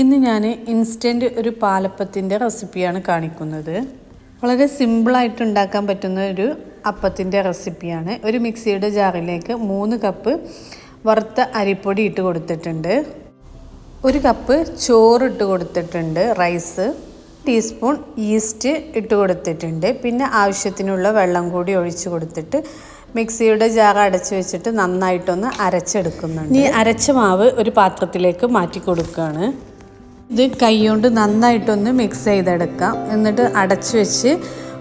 ഇന്ന് ഞാൻ ഇൻസ്റ്റന്റ് ഒരു പാലപ്പത്തിന്റെ റെസിപ്പിയാണ് കാണിക്കുന്നത്. വളരെ സിമ്പിളായിട്ട് ഉണ്ടാക്കാൻ പറ്റുന്ന ഒരു അപ്പത്തിന്റെ റെസിപ്പിയാണ്. ഒരു മിക്സിയുടെ ജാറിലേക്ക് മൂന്ന് കപ്പ് വറുത്ത അരിപ്പൊടി ഇട്ട് കൊടുത്തിട്ടുണ്ട്. ഒരു കപ്പ് ചോറ് ഇട്ട് കൊടുത്തിട്ടുണ്ട് റൈസ് ടീസ്പൂൺ ഈസ്റ്റ് ഇട്ട് കൊടുത്തിട്ടുണ്ട്. പിന്നെ ആവശ്യത്തിനുള്ള വെള്ളം കൂടി ഒഴിച്ച് കൊടുത്തിട്ട് മിക്സിയുടെ ജാർ അടച്ച് വെച്ചിട്ട് നന്നായിട്ടൊന്ന് അരച്ചെടുക്കുന്നുണ്ട്. ഈ അരച്ച മാവ് ഒരു പാത്രത്തിലേക്ക് മാറ്റി കൊടുക്കുകയാണ്. ഇത് കൈകൊണ്ട് നന്നായിട്ടൊന്ന് മിക്സ് ചെയ്തെടുക്കാം. എന്നിട്ട് അടച്ച് വെച്ച്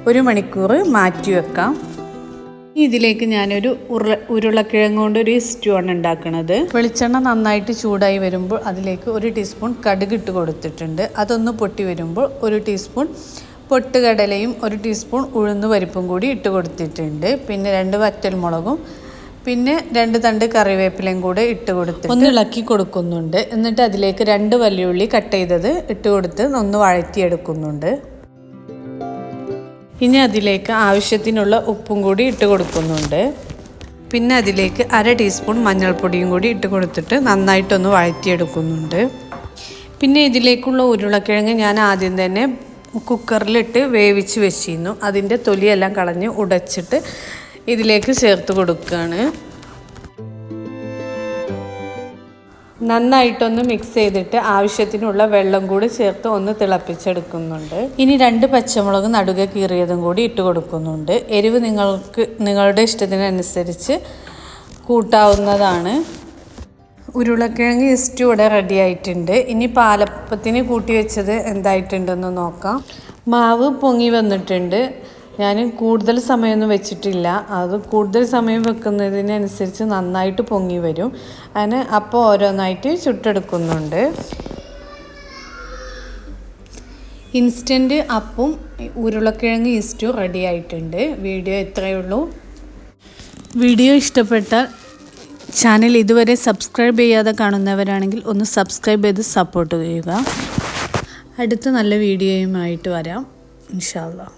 ഒരു മണിക്കൂർ മാറ്റി വെക്കാം. ഇതിലേക്ക് ഞാനൊരു ഉരുള ഉരുളക്കിഴങ്ങ് കൊണ്ട് ഒരു സ്റ്റൂ ആണ് ഉണ്ടാക്കുന്നത് വെളിച്ചെണ്ണ നന്നായിട്ട് ചൂടായി വരുമ്പോൾ അതിലേക്ക് ഒരു ടീസ്പൂൺ കടുക് ഇട്ട് കൊടുത്തിട്ടുണ്ട്. അതൊന്ന് പൊട്ടി വരുമ്പോൾ ഒരു ടീസ്പൂൺ പൊട്ടുകടലയും ഒരു ടീസ്പൂൺ ഉഴുന്ന് പരിപ്പും കൂടി ഇട്ട് കൊടുത്തിട്ടുണ്ട്. പിന്നെ രണ്ട് വറ്റൽമുളകും പിന്നെ രണ്ട് തണ്ട് കറിവേപ്പിലയും കൂടെ ഇട്ട് കൊടുത്ത് ഒന്ന് ഇളക്കി കൊടുക്കുന്നുണ്ട്. എന്നിട്ട് അതിലേക്ക് രണ്ട് വലിയുള്ളി കട്ട് ചെയ്തത് ഇട്ട് കൊടുത്ത് ഒന്ന് വഴറ്റിയെടുക്കുന്നുണ്ട്. ഇനി അതിലേക്ക് ആവശ്യത്തിനുള്ള ഉപ്പും കൂടി ഇട്ട് കൊടുക്കുന്നുണ്ട്. പിന്നെ അതിലേക്ക് അര ടീസ്പൂൺ മഞ്ഞൾപ്പൊടിയും കൂടി ഇട്ട് കൊടുത്തിട്ട് നന്നായിട്ടൊന്ന് വഴറ്റിയെടുക്കുന്നുണ്ട്. പിന്നെ ഇതിലേക്കുള്ള ഉരുളക്കിഴങ്ങ് ഞാൻ ആദ്യം തന്നെ കുക്കറിലിട്ട് വേവിച്ച് വെച്ചിരുന്നു. അതിന്റെ തൊലിയെല്ലാം കളഞ്ഞ് ഉടച്ചിട്ട് ഇതിലേക്ക് ചേർത്ത് കൊടുക്കുകയാണ് നന്നായിട്ടൊന്ന് മിക്സ് ചെയ്തിട്ട് ആവശ്യത്തിനുള്ള വെള്ളം കൂടി ചേർത്ത് ഒന്ന് തിളപ്പിച്ചെടുക്കുന്നുണ്ട്. ഇനി രണ്ട് പച്ചമുളക് നടുക കീറിയതും കൂടി ഇട്ട് കൊടുക്കുന്നുണ്ട്. എരിവ് നിങ്ങൾക്ക് നിങ്ങളുടെ ഇഷ്ടത്തിനനുസരിച്ച് കൂട്ടാവുന്നതാണ്. ഉരുളക്കിഴങ്ങ് ഇസ്റ്റു ഇവിടെ റെഡി ആയിട്ടുണ്ട്. ഇനി പാലപ്പത്തിന് കൂട്ടി വെച്ചത് എന്തായിട്ടുണ്ടെന്ന് നോക്കാം. മാവ് പൊങ്ങി വന്നിട്ടുണ്ട്. ഞാൻ കൂടുതൽ സമയമൊന്നും വെച്ചിട്ടില്ല. അത് കൂടുതൽ സമയം വെക്കുന്നതിനനുസരിച്ച് നന്നായിട്ട് പൊങ്ങി വരും. അതിന് അപ്പോൾ ഓരോന്നായിട്ട് ചുട്ടെടുക്കുന്നുണ്ട്. ഇൻസ്റ്റന്റ് അപ്പും ഉരുളക്കിഴങ്ങ് ഈസ്റ്റും റെഡി ആയിട്ടുണ്ട്. വീഡിയോ ഇത്രയേ ഉള്ളൂ. വീഡിയോ ഇഷ്ടപ്പെട്ട ചാനൽ ഇതുവരെ സബ്സ്ക്രൈബ് ചെയ്യാതെ കാണുന്നവരാണെങ്കിൽ ഒന്ന് സബ്സ്ക്രൈബ് ചെയ്ത് സപ്പോർട്ട് ചെയ്യുക. അടുത്ത നല്ല വീഡിയോയുമായിട്ട് വരാം. ഇൻഷാല്ലാ